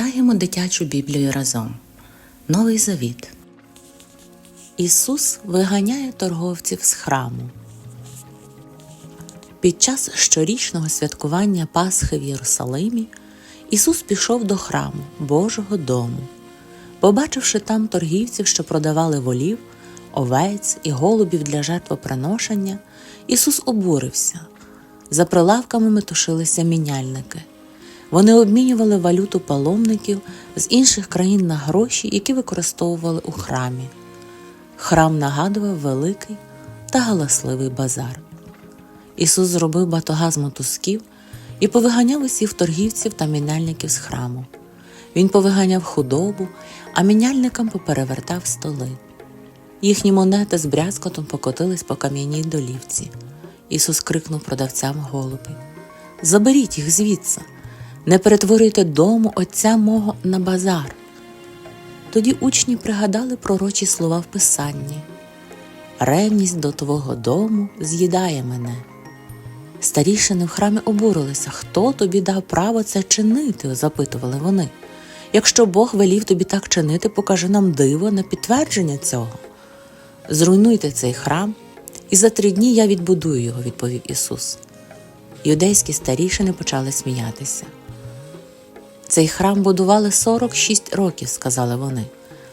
Читаємо дитячу Біблію разом. Новий Завіт. Ісус виганяє торговців з храму. Під час щорічного святкування Пасхи в Єрусалимі Ісус пішов до храму Божого дому. Побачивши там торгівців, що продавали волів, овець і голубів для жертвоприношення, Ісус обурився. За прилавками метушилися міняльники. Вони обмінювали валюту паломників з інших країн на гроші, які використовували у храмі. Храм нагадував великий та галасливий базар. Ісус зробив батога з мотузків і повиганяв усіх торгівців та міняльників з храму. Він повиганяв худобу, а міняльникам поперевертав столи. Їхні монети з брязкотом покотились по кам'яній долівці. Ісус крикнув продавцям голубів: Заберіть їх звідси, не перетворюйте дому Отця мого на базар. Тоді учні пригадали пророчі слова в Писанні: Ревність до твого дому з'їдає мене. Старішини в храмі обурилися, хто тобі дав право це чинити, запитували вони. Якщо Бог велів тобі так чинити, покажи нам диво на підтвердження цього. Зруйнуйте цей храм, і за три дні я відбудую його, відповів Ісус. Юдейські старішини почали сміятися. Цей храм будували 46 років, сказали вони.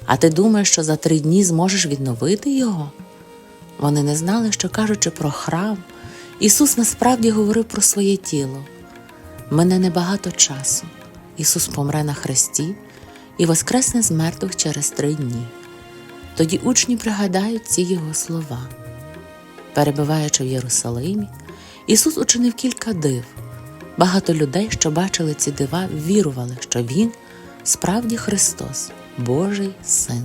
А ти думаєш, що за три дні зможеш відновити його? Вони не знали, що кажучи про храм, Ісус насправді говорив про своє тіло. Мене небагато часу. Ісус помре на хресті і воскресне з мертвих через три дні. Тоді учні пригадають ці його слова. Перебуваючи в Єрусалимі, Ісус учинив кілька див. Багато людей, що бачили ці дива, вірували, що Він справді Христос, Божий Син.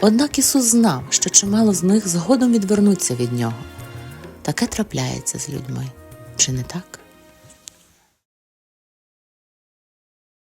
Однак Ісус знав, що чимало з них згодом відвернуться від Нього. Таке трапляється з людьми, чи не так?